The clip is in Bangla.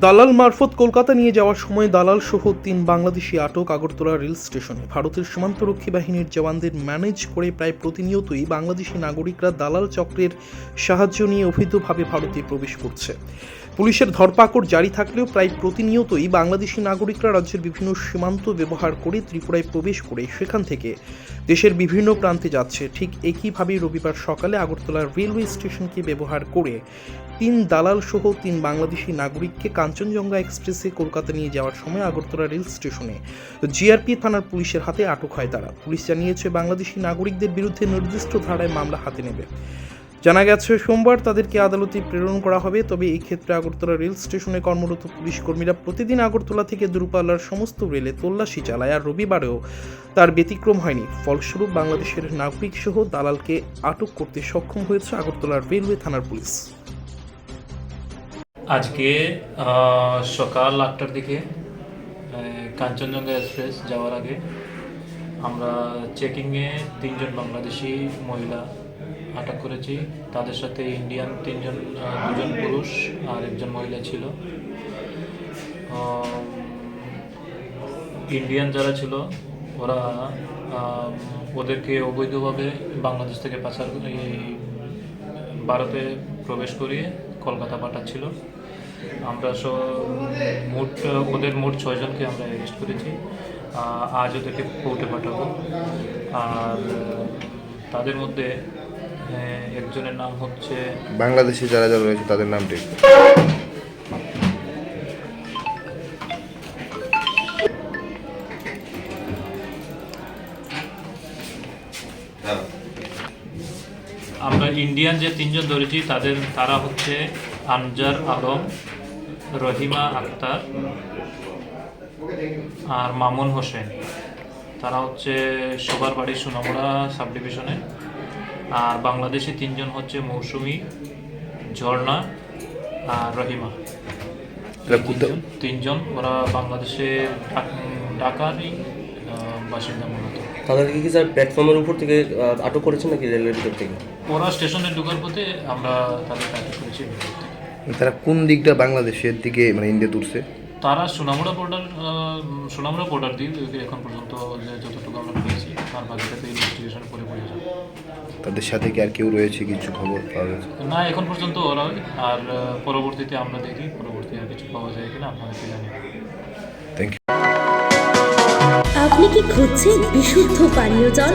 দালাল মারফত কলকাতা নিয়ে যাওয়ার সময় দালাল সহ তিন বাংলাদেশি আটক আগরতলা রেল স্টেশনে। ভারতের সীমান্তরক্ষী বাহিনীর জওয়ানদের ম্যানেজ করে প্রায় প্রতিনিয়তই বাংলাদেশি নাগরিকরা দালাল চক্রের সাহায্য নিয়ে অবৈধভাবে ভারতে প্রবেশ করছে। পুলিশের ধরপাকড় জারি থাকলেও প্রায় প্রতিনিয়তই বাংলাদেশি নাগরিকরা রাজ্যের বিভিন্ন সীমান্ত ব্যবহার করে ত্রিপুরায় প্রবেশ করে সেখান থেকে দেশের বিভিন্ন প্রান্তে যাচ্ছে। ঠিক একইভাবে রবিবার সকালে আগরতলা রেলওয়ে স্টেশনকে ব্যবহার করে তিন দালাল সহ তিন বাংলাদেশি নাগরিককে কাঞ্চনজঙ্ঘা এক্সপ্রেসে কলকাতা নিয়ে যাওয়ার সময় আগরতলা রেল স্টেশনে জিআরপি থানার পুলিশের হাতে আটক হয় তারা। পুলিশ জানিয়েছে, বাংলাদেশি নাগরিকদের বিরুদ্ধে নির্দিষ্ট ধারায় মামলা হাতে নেবে। জানা গেছে, সোমবার তাদেরকে আদালতে প্রেরণ করা হবে, তবে এই ক্ষেত্রে আগরতলা রেল স্টেশনে কর্মরত পুলিশ কর্মীরা প্রতিদিন আগরতলা থেকে দূরপাল্লার সমস্ত রেলে তল্লাশি চালায় আর রবিবারেও তার ব্যতিক্রম হয়নি। ফলস্বরূপ, বাংলাদেশের নাগরিক সহ দালালকে আটক করতে সক্ষম হয়েছে আগরতলার রেলওয়ে থানার পুলিশ। আজকে সকাল আটটার দিকে কাঞ্চনজঙ্ঘা এক্সপ্রেস যাওয়ার আগে আমরা চেকিংয়ে তিনজন বাংলাদেশি মহিলা আটক করেছি। তাদের সাথে ইন্ডিয়ান তিনজন দুজন পুরুষ আর একজন মহিলা ছিল। ইন্ডিয়ান যারা ছিল, ওরা ওদেরকে অবৈধভাবে বাংলাদেশ থেকে পাচার ভারতে প্রবেশ করিয়ে কলকাতা পাঠাচ্ছিল। আমরা সব মোট ওদের মোট ছয়জনকে আমরা অ্যারেস্ট করেছি আজ ওদেরকে কোর্টে পাঠাবো আর তাদের মধ্যে একজনের নাম হচ্ছে বাংলাদেশে যারা যারা রয়েছে তাদের নামটি। আমরা ইন্ডিয়ান যে তিনজন ধরেছি তাদের তারা হচ্ছে আনজার আলম রহিমা আক্তার আর মামুন হোসেন। তারা হচ্ছে সবার বাড়ি সোনামুড়া সাব ডিভিশনে আর বাংলাদেশে তিনজন হচ্ছে মৌসুমি ঝর্ণা আর রহিমা। তিনজন- ওরা বাংলাদেশে ঢাক- ঢাকারই বাসিন্দা মূলত। তাদেরকে কি স্যার প্ল্যাটফর্মের উপর থেকে আটক করেছেন নাকি রেলের ভিতর থেকে? ওরা স্টেশনে ঢোকার পথে আমরা তাদের আটক করেছি। তারা কোন দিকটা বাংলাদেশের দিকে মানে ইন্ডিয়া তুলছে? তারা সোনামুড়া বর্ডার সোনামুড়া বর্ডার দিয়ে এখন পর্যন্ত যতটুকু আমরা পেয়েছি তার বাকিটাতে ইনভেস্টিগেশন করে বোঝা যাবে। তাদের সাথে কি আর কেউ রয়েছে কিছু খবর পাওয়া গেছে না এখন পর্যন্ত ওরা আর পরবর্তীতে আমরা দেখি পরবর্তী আর কিছু পাওয়া যায় কিনা আপনাদেরকে জানি থ্যাংক ইউ আপনি কি খুঁজছেন বিশুদ্ধ পানীয় জল?